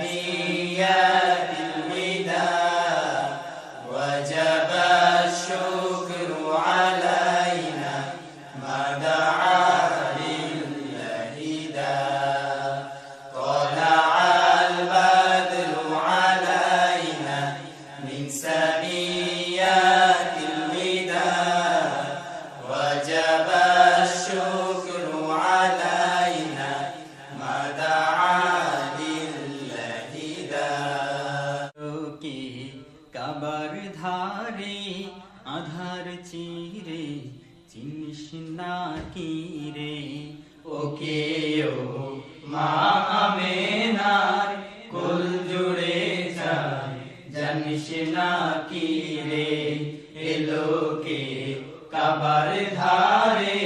ثنيات الوداع وجب الشكر علينا سبيل কাবার ধারে, আধার চিরে চিনিস না কি রে? ওকে ও মা আমেনার কুল জুড়ে যায়, জানিস না কি রে? এলোকে কাবার ধারে,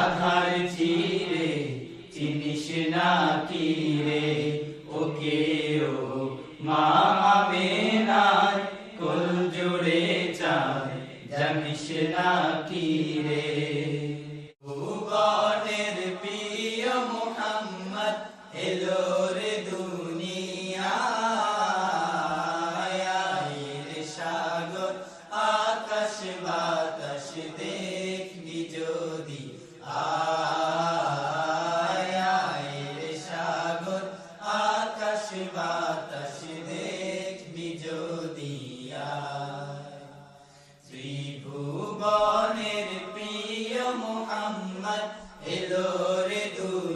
আধার চিরে চিনিস না কি জানিস মোহাম্মদ এলো রে দুনিয়ায়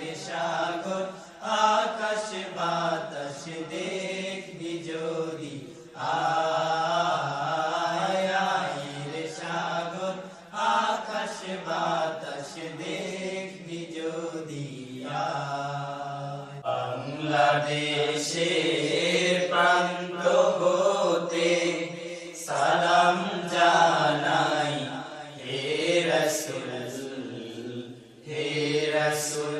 রে সাগর, আকাশ বাতাস দেখবি যদি। আয় রে সাগর, আকাশ বাতাস দেখবি যদি। আয় Christ,